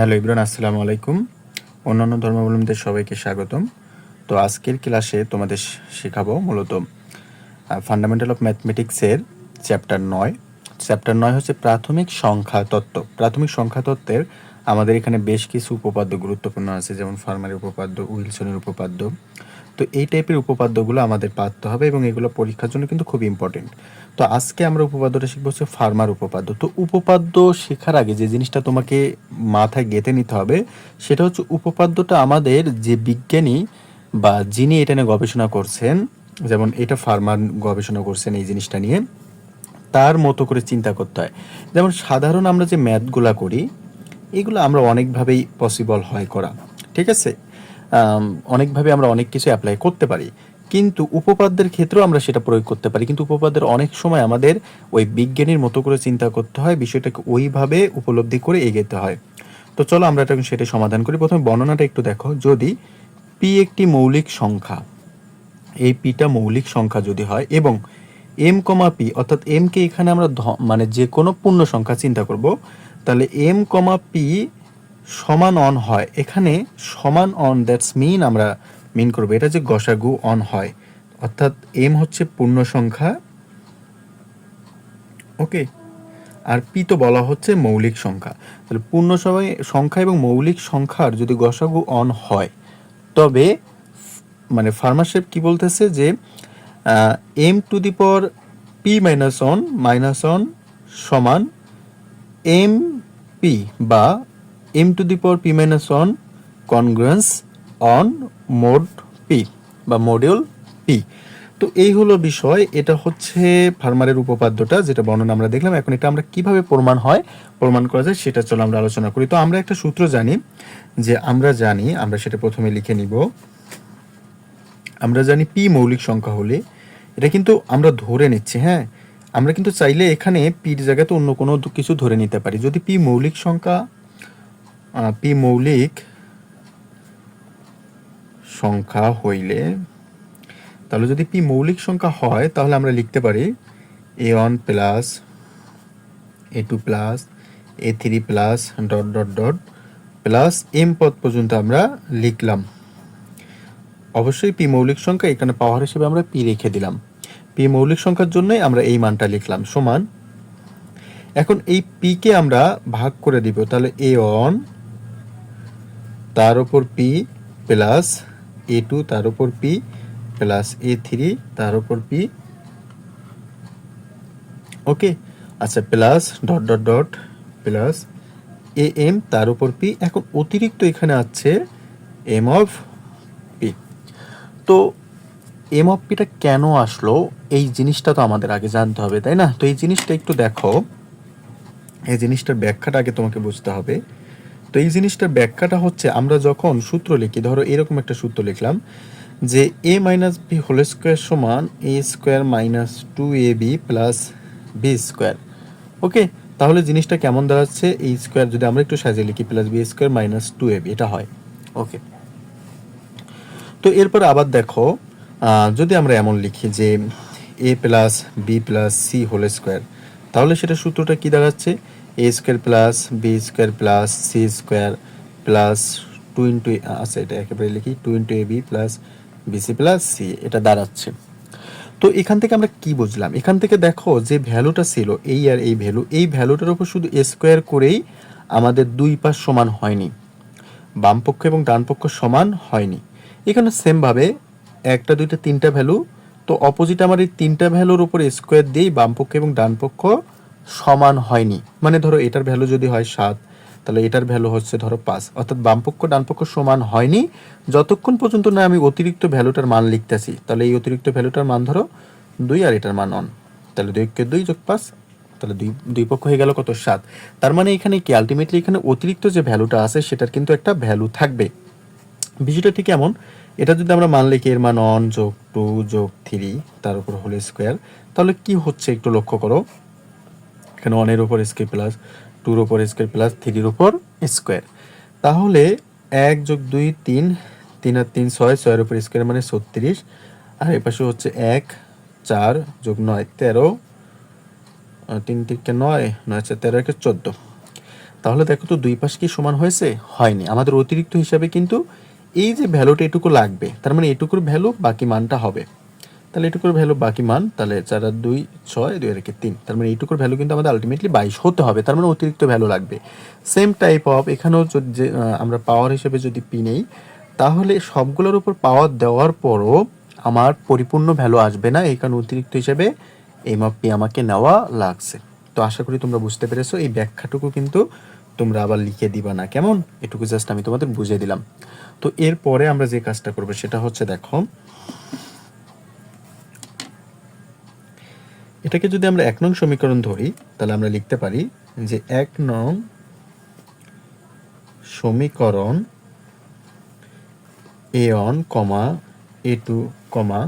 Hello Ibran আসসালামু আলাইকুম। অন্যান্য ধর্মাবলম্বীদের সবাইকে স্বাগতম। তো আজকের ক্লাসে তোমাদের শেখাবো মূলত ফান্ডামেন্টাল অফ ম্যাথমেটিক্সের চ্যাপ্টার নয়। চ্যাপ্টার নয় হচ্ছে প্রাথমিক সংখ্যা তত্ত্ব। প্রাথমিক সংখ্যা তত্ত্বের আমাদের এখানে বেশ কিছু উপপাদ্য গুরুত্বপূর্ণ আছে, যেমন ফার্মারের উপপাদ্য উইলসনের উপপাদ্য। তো এই টাইপের উপপাদ্যগুলো আমাদের পারতে হবে এবং এগুলো পরীক্ষার জন্য কিন্তু খুব ইম্পর্টেন্ট তো আজকে আমরা উপপাদ্যটা শিখব হচ্ছে ফার্মার উপপাদ্য। তো উপপাদ্য শেখার আগে যে জিনিসটা তোমাকে মাথায় গেঁথে নিতে হবে, সেটা হচ্ছে উপপাদ্যটা আমাদের যে বিজ্ঞানী বা যিনি এটা নিয়ে গবেষণা করছেন, যেমন এটা ফার্মার গবেষণা করছেন এই জিনিসটা নিয়ে, তার মতো করে চিন্তা করতে হয়। যেমন সাধারণ আমরা যে ম্যাথগুলা করি, এগুলো আমরা অনেকভাবেই পসিবল হয় করা। ঠিক আছে? অনেকভাবে আমরা অনেক কিছু অ্যাপ্লাই করতে পারি। কিন্তু উপপাদ্যের ক্ষেত্রেও আমরা সেটা প্রয়োগ করতে পারি। কিন্তু উপপাদ্যের অনেক সময় আমাদের ওই বিজ্ঞানীর মতো করে চিন্তা করতে হয়, বিষয়টাকে ওইভাবে উপলব্ধি করে এগোতে হয়। তো চলো আমরা এটা সেটা সমাধান করি। প্রথমে বর্ণনাটা একটু দেখো। যদি পি একটি মৌলিক সংখ্যা, এই পিটা মৌলিক সংখ্যা যদি হয় এবং এম কমা পি অর্থাৎ এম কে এখানে আমরা মানে যে কোনো পূর্ণ সংখ্যা চিন্তা করব, তাহলে এম কমা পি সমান অন হয়। এখানে সমান অন দ্যাটস মিন আমরা মিন করব। এটা যে গসাগু অন হয়। অর্থাৎ এম হচ্ছে পূর্ণ সংখ্যা ওকে আর পি তো বলা হচ্ছে মৌলিক সংখ্যা। তাহলে পূর্ণ সময় সংখ্যা এবং মৌলিক সংখ্যার যদি গসাগু অন হয়, তবে মানে ফার্মারশেপ কি বলতেছে যে M to the power P minus one minus one সমান এম পি বা M to the power P minus one congruence one mod P বা মডিউল পি তো এই হলো বিষয়, এটা হচ্ছে ফার্মারের উপপাদ্যটা যেটা বর্ণনা আমরা দেখলাম। এখন এটা আমরা কীভাবে প্রমাণ হয়, প্রমাণ করা যায় সেটা চলো আমরা আলোচনা করি। তো আমরা একটা সূত্র জানি যে আমরা জানি, আমরা সেটা প্রথমে লিখে নিব। আমরা জানি পি মৌলিক সংখ্যা হলে এটা কিন্তু আমরা ধরে নিচ্ছি হ্যাঁ? আমরা কিন্তু চাইলে এখানে পির জায়গাতে অন্য কোনো কিছু ধরে নিতে পারি। যদি পি মৌলিক সংখ্যা পি মৌলিক সংখ্যা হইলে, তাহলে যদি পি মৌলিক সংখ্যা হয়, তাহলে আমরা লিখতে পারি A one plus A two plus A three plus dot dot dot plus M পদ পর্যন্ত আমরা লিখলাম। অবশ্যই পি মৌলিক সংখ্যা এখানে পাওয়ার হিসেবে আমরা পি রেখে দিলাম। পি মৌলিক সংখ্যার জন্যই আমরা এই মানটা লিখলাম। সমান, এখন এই পিকে আমরা ভাগ করে দিব, তাহলে এ ওয়ান তার উপর পি প্লাস এ টু তার উপর পি প্লাস এ থ্রি তার উপর পি ওকে আচ্ছা plus dot dot dot plus A M তার উপর পি এখন অতিরিক্ত এখানে আছে এম অফ পি তো এম অফ পিটা কেন আসলো? এই জিনিসটা তো আমাদের আগে জানতে হবে, তাই না? তো এই জিনিসটা একটু দেখো। এই জিনিসটার ব্যাখ্যাটা আগে তোমাকে বুঝতে হবে। তো এই জিনিসটার ব্যাখ্যাটা হচ্ছে আমরা যখন সূত্র লিখি, ধরো এরকম একটা সূত্র লিখলাম যে A minus B whole square সমান A square minus two A B plus B square okay তাহলে জিনিসটা কেমন দাঁড়াচ্ছে? এই স্কোয়ার যদি আমরা একটু সাজিয়ে লিখি plus B square minus two A B এটা হয়। ওকে তো এরপর আবার দেখো যদি আমরা এমন লিখি যে A plus B plus C whole square তাহলে সেটা সূত্রটা কি দাঁড়াচ্ছে? A square plus B square plus C square plus two into আচ্ছা এটা একেবারে লিখি two into A B plus BC plus C এটা দাঁড়াচ্ছে। তো এখান থেকে আমরা কি বুঝলাম? এখান থেকে দেখো যে ভ্যালুটা ছিল এই আর এই ভ্যালু, এই ভ্যালুটার উপর শুধু স্কোয়ার করেই আমাদের দুই পাশ সমান হয়নি। বাম পক্ষ এবং ডান পক্ষ সমান হয়নি। এখানে সেমভাবে একটা, দুইটা, তিনটা ভ্যালু, তো অপোজিট আমার এই তিনটা ভ্যালুর উপর স্কোয়ার দিয়েই বাম পক্ষ এবং ডান পক্ষ সমান হয়নি। মানে ধরো এটার ভ্যালু যদি হয় সাত, তাহলে এটার ভ্যালু হচ্ছে ধরো পাঁচ। অর্থাৎ বাম পক্ষ ডান সমান হয়নি। যতক্ষণ পর্যন্ত না আমি অতিরিক্ত ভ্যালুটার মান লিখতেছি, তাহলে এই অতিরিক্ত ভ্যালুটার মান ধরো দুই আর এটার মান অন তাহলে দুই কে দুই যোগ পাঁচ, তাহলে দুই দুই পক্ষ হয়ে গেল কত সাত। তার মানে এখানে কি? আলটিমেটলি এখানে অতিরিক্ত যে ভ্যালুটা আছে, সেটার কিন্তু একটা ভ্যালু থাকবে। বিষয়টা ঠিক এমন, এটা যদি আমরা মান লিখি, এর মান অন যোগ টু যোগ থ্রি তার উপর হোল স্কোয়ার তাহলে কি হচ্ছে একটু লক্ষ্য করো? এখানে ওয়ানের উপর স্কোয়ার প্লাস টুর উপর স্কোয়ার প্লাস থ্রির উপর স্কোয়ার তাহলে এক যোগ দুই, তিন তিন আর তিন, ছয়, ছয়ের উপর স্কোয়ার মানে ছত্রিশ। আর এ পাশে হচ্ছে এক, চার যোগ নয়, তেরো। তিন তিনকে নয় নয় চার, তেরো একে চোদ্দ। তাহলে দেখো তো দুই পাশ কি সমান হয়েছে? হয়নি। আমাদের অতিরিক্ত হিসাবে কিন্তু এই যে ভ্যালুটা এটুকু লাগবে, তার মানে এটুকুর ভ্যালু বাকি মানটা হবে। তাহলে এটুকুর ভ্যালু বাকি মান, তাহলে চার আর দুই, ছয়, দুই আর একে তিন। তার মানে এইটুকুর ভ্যালু কিন্তু আমাদের আলটিমেটলি বাইশ হতে হবে, তার মানে অতিরিক্ত ভ্যালু লাগবে। সেম টাইপ অফ এখানেও যদি আমরা পাওয়ার হিসেবে যদি পি নেই, তাহলে সবগুলোর উপর পাওয়ার দেওয়ার পরও আমার পরিপূর্ণ ভ্যালু আসবে না, এই কারণে অতিরিক্ত হিসেবে এম অফ পি আমাকে নেওয়া লাগছে। তো আশা করি তোমরা বুঝতে পেরেছ, এই ব্যাখ্যাটুকু কিন্তু তোমরা আবার লিখে দিবা না। কেমন? এটুকু জাস্ট আমি তোমাদের বুঝিয়ে দিলাম। তো এরপরে আমরা যে কাজটা করব, সেটা হচ্ছে দেখো এটাকে যদি আমরা এক নং সমীকরণ ধরি, তাহলে আমরা লিখতে পারি যে এক নং সমীকরণ A one comma A two comma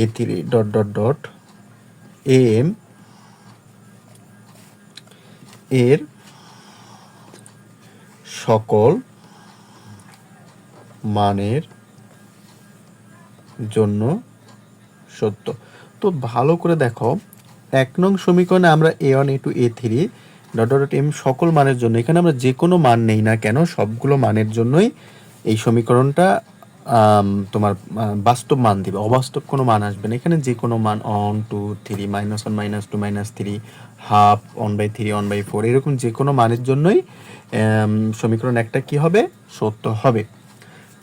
A three dot dot dot A M এর সকল মানের জন্য সত্য। তো ভালো করে দেখো এক নং সমীকরণে আমরা A one A two A three dot dot M সকল মানের জন্য, এখানে আমরা যে কোনো মান নেই না কেন, সবগুলো মানের জন্যই এই সমীকরণটা তোমার বাস্তব মান দিবে। অবাস্তব কোনো মান আসবে না। এখানে যে কোনো মান one two three minus one minus two minus three half one by three one by four এরকম যে কোনো মানের জন্যই সমীকরণ একটা কি হবে? সত্য হবে।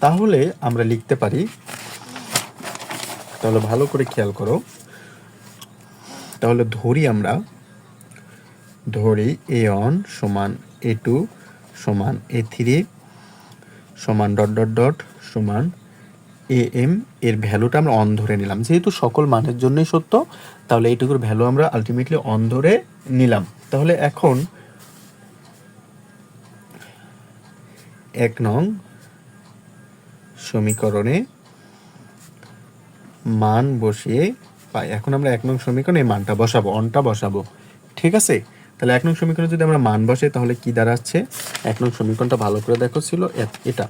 তাহলে আমরা লিখতে পারি, তাহলে ভালো করে খেয়াল করো। তাহলে ধরি আমরা, ধরি এ অন সমান এ টু সমান এ থ্রি সমান ডট ডট ডট সমান এ এম এর ভ্যালুটা আমরা অন ধরে নিলাম। যেহেতু সকল মানের জন্যই সত্য, তাহলে এইটুকুর ভ্যালু আমরা আলটিমেটলি অন ধরে নিলাম। তাহলে এখন এক নং সমীকরণে মান বসিয়ে পাই। এখন আমরা এক নং সমীকরণে এই মানটা বসাবো, অনটা বসাবো। ঠিক আছে? তাহলে এক নং সমীকরণে যদি আমরা মান বসাই, তাহলে কি দাঁড়াচ্ছে? এক নং সমীকরণটা ভালো করে দেখো, ছিল এটা।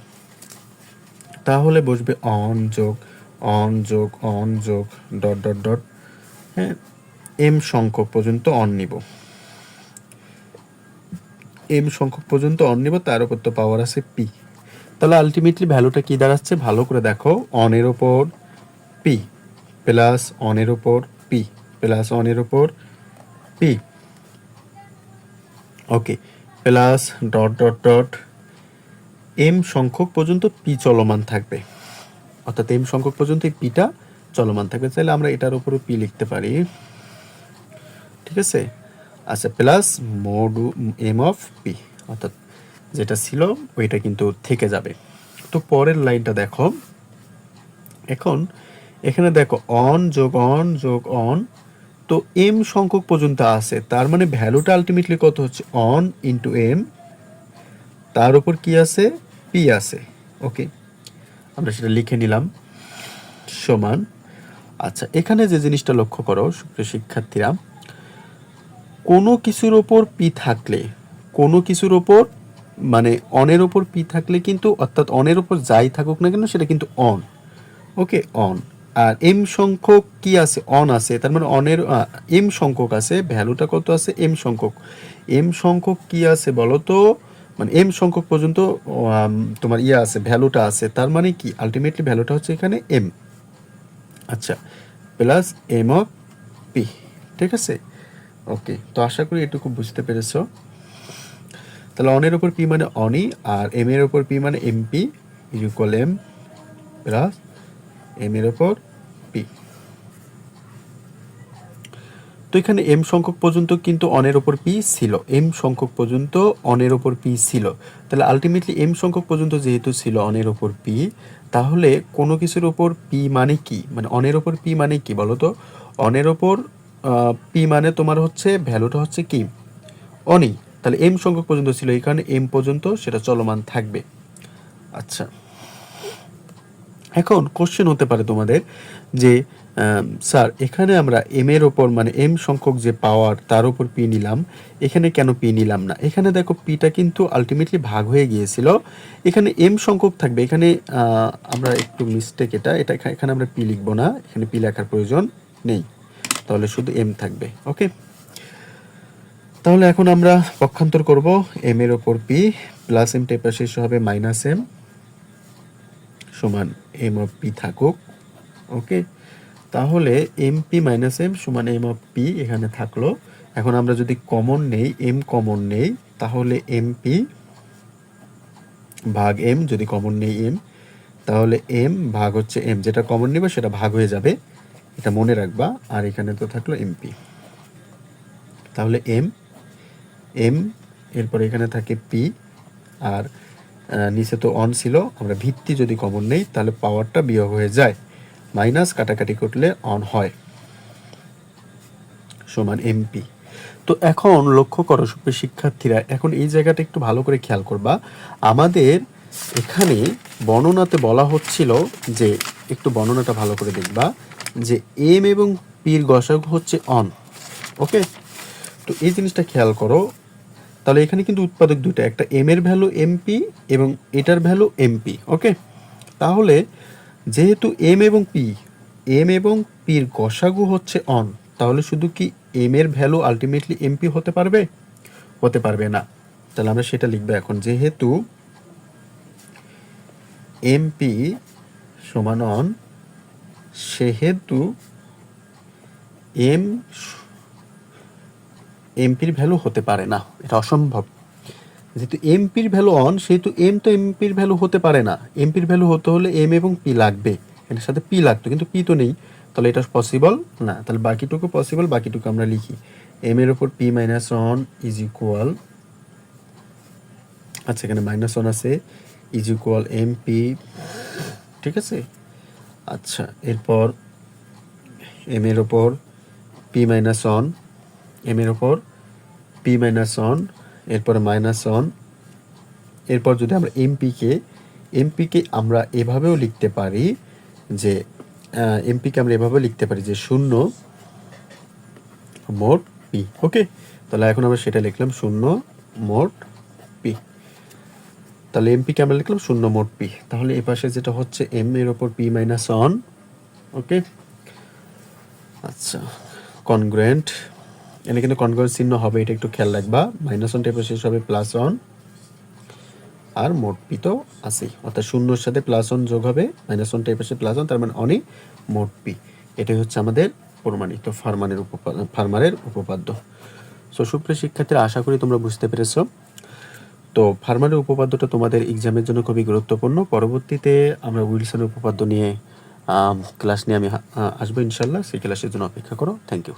তাহলে বসবে অন যোগ অন যোগ অন যোগ, ডট ডট ডট। হ্যাঁ এম সংখ্যক পর্যন্ত অন নিব। এম সংখ্যক পর্যন্ত অন নিব, তার উপর তো পাওয়ার আছে পি তাহলে আলটিমেটলি ভ্যালুটা কি দাঁড়াচ্ছে? ভালো করে দেখো, অনের ওপর পি প্লাস অনের ওপর পি, প্লাস অনের ওপর P. Okay, plus dot dot dot. M সংখ্যক পর্যন্ত পি চলমান থাকবে। অর্থাৎ এম সংখ্যক পর্যন্ত এই পিটা চলমান থাকবে। তাহলে আমরা এটার উপরও পি লিখতে পারি। ঠিক আছে? আচ্ছা plus mod, M of P. অর্থাৎ যেটা ছিল, ওইটা কিন্তু থেকে যাবে। তো পরের লাইনটা দেখো। এখন এখানে দেখো অন যোগ অন যোগ অন তো এম সংখ্যক পর্যন্ত আছে, তার মানে ভ্যালুটা আলটিমেটলি কত হচ্ছে? অন ইন্টু এম তার উপর কি আছে? পি আছে ওকে আমরা সেটা লিখে নিলাম, সমান। আচ্ছা এখানে যে জিনিসটা লক্ষ্য করো, সুপ্রিয় শিক্ষার্থীরা, কোনো কিছুর ওপর পি থাকলে, কোনো কিছুর ওপর মানে অনের ওপর পি থাকলে কিন্তু, অর্থাৎ অনের ওপর যাই থাকুক না কেন, সেটা কিন্তু অন ওকে অন আর এম সংখ্যক কি আছে? অন আছে। তার মানে অনের এম সংখ্যক আছে। ভ্যালুটা কত আছে? এম সংখ্যক। এম সংখ্যক কি আছে বলো তো? মানে এম সংখ্যক পর্যন্ত তোমার ইয়ে আছে, ভ্যালুটা আছে। তার মানে কি? আলটিমেটলি ভ্যালুটা হচ্ছে এখানে এম আচ্ছা প্লাস এম অফ পি ঠিক আছে? ওকে তো আশা করি এটুকু বুঝতে পেরেছ। তাহলে অনের ওপর পি মানে অনি আর এম এর উপর পি মানে MP equal M plus M এর উপর তো এখানে এম সংখ্যক পর্যন্ত কিন্তু অনের ওপর পি ছিল। এম সংখ্যক পর্যন্ত অনের ওপর পি ছিল। তাহলে আলটিমেটলি এম সংখ্যক পর্যন্ত যেহেতু ছিল অনের ওপর পি তাহলে কোনো কিছুর ওপর পি মানে কি? মানে অনের ওপর পি মানে কি বলো তো? অনের ওপর পি মানে তোমার হচ্ছে ভ্যালুটা হচ্ছে কি? অনি। তাহলে এম সংখ্যক পর্যন্ত ছিল। কারণে এম পর্যন্ত সেটা চলমান থাকবে। আচ্ছা। এখন কোশ্চেন হতে পারে তোমাদের যে স্যার, এখানে আমরা এম এর ওপর মানে এম সংখ্যক যে পাওয়ার তার উপর পি নিলাম। এখানে কেন পি নিলাম না? এখানে দেখো পিটা কিন্তু আলটিমেটলি ভাগ হয়ে গিয়েছিল। এখানে এম সংখ্যক থাকবে। এখানে আমরা একটু মিস্টেক এটা। এটা এখানে আমরা পি লিখব না। এখানে পি লেখার প্রয়োজন নেই। তাহলে শুধু এম থাকবে। ওকে তাহলে এখন আমরা পক্ষান্তর করব এম এর ওপর পি প্লাস এম টেপার শেষ হবে মাইনাস এম সমান এম অফ পি থাকুক। ওকে তাহলে এম পি মাইনাস এম সমান এম অফ পি এখানে থাকল। এখন আমরা যদি কমন নেই এম কমন নেই, তাহলে এম পি ভাগ এম যদি কমন নেই এম তাহলে এম ভাগ হচ্ছে এম যেটা কমন নেবে সেটা ভাগ হয়ে যাবে। এটা মনে রাখবা। আর এখানে তো থাকল এমপি তাহলে এম এম এরপর এখানে থাকে পি আর নিচে তো অন ছিল। আমরা ভিত্তি যদি কমন নেই, তাহলে পাওয়ারটা বিয়োগ হয়ে যায়। মাইনাস কাটাকাটি করলে অন হয়, সমান এমপি তো এখন লক্ষ্য করো শিক্ষার্থীরা, এখন এই জায়গাটা একটু ভালো করে খেয়াল করবা। আমাদের এখানে বর্ণনাতে বলা হচ্ছিল যে, একটু বর্ণনাটা ভালো করে দেখবা, যে এম এবং পির গসাগু হচ্ছে অন ওকে তো এই জিনিসটা খেয়াল করো, তাহলে এখানে কিন্তু উৎপাদক দুটো একটা এম এর ভ্যালু এমপি এবং এটার ভ্যালু এমপি ওকে তাহলে যেহেতু এম এবং পি, এম এবং পির গসাগু হচ্ছে অন তাহলে শুধু কি এম এর ভ্যালু আলটিমেটলি এমপি হতে পারবে? হতে পারবে না। তাহলে আমরা সেটা লিখব এখন। যেহেতু এমপি সমান অন সেহেতু এম এমপির ভ্যালু হতে পারে না। এটা অসম্ভব। যেহেতু এমপির ভ্যালু অন সেহেতু এম তো এমপির ভ্যালু হতে পারে না। এমপির ভ্যালু হতে হলে এম এবং পি লাগবে। এটার সাথে পি লাগতো, কিন্তু পি তো নেই। তাহলে এটা পসিবল না, তাহলে বাকিটুকু পসিবল বাকিটুকু আমরা লিখি। এম এর উপর P minus one is equal আচ্ছা এখানে মাইনাস ওয়ান আছে ইজ ইকুয়াল এম পি ঠিক আছে? আচ্ছা এরপর এম এর ওপর পি মাইনাস অন এম এর ওপর পি মাইনাস অন এরপরে মাইনাস অন এরপর যদি আমরা এমপিকে এমপিকে আমরা এভাবেও লিখতে পারি যে এমপিকে আমরা এভাবেও লিখতে পারি যে শূন্য মোট পি ওকে তাহলে এখন আমরা সেটা লিখলাম শূন্য মোট পি তাহলে এমপিকে আমরা লিখলাম শূন্য মোট পি তাহলে এ পাশে যেটা হচ্ছে এম এর ওপর পি মাইনাস অন ওকে আচ্ছা কনগ্রেন্ট এখানে কিন্তু কনগ্রেন্ট চিহ্ন হবে, এটা একটু খেয়াল রাখবা। মাইনাস ওয়ান টাইপের শেষ হবে প্লাস ওয়ান আর মোট পি তো আছেই। অর্থাৎ শূন্যর সাথে প্লাস ওয়ান যোগ হবে মাইনাস ওয়ান টাইপের প্লাস ওয়ান তার মানে অনেক মোট পি। এটাই হচ্ছে আমাদের প্রমাণিত ফার্মানের উপপাদ্য ফার্মারের উপপাদ্য। সো সুপ্রিয় শিক্ষার্থীরা, আশা করি তোমরা বুঝতে পেরেছ। তো, ফার্মারের উপপাদ্যটা তোমাদের এক্সামের জন্য খুবই গুরুত্বপূর্ণ। পরবর্তীতে আমরা উইলসনের উপপাদ্য নিয়ে ক্লাস নিয়ে আমি আসব ইনশাল্লাহ সেই ক্লাসের জন্য অপেক্ষা করো। Thank you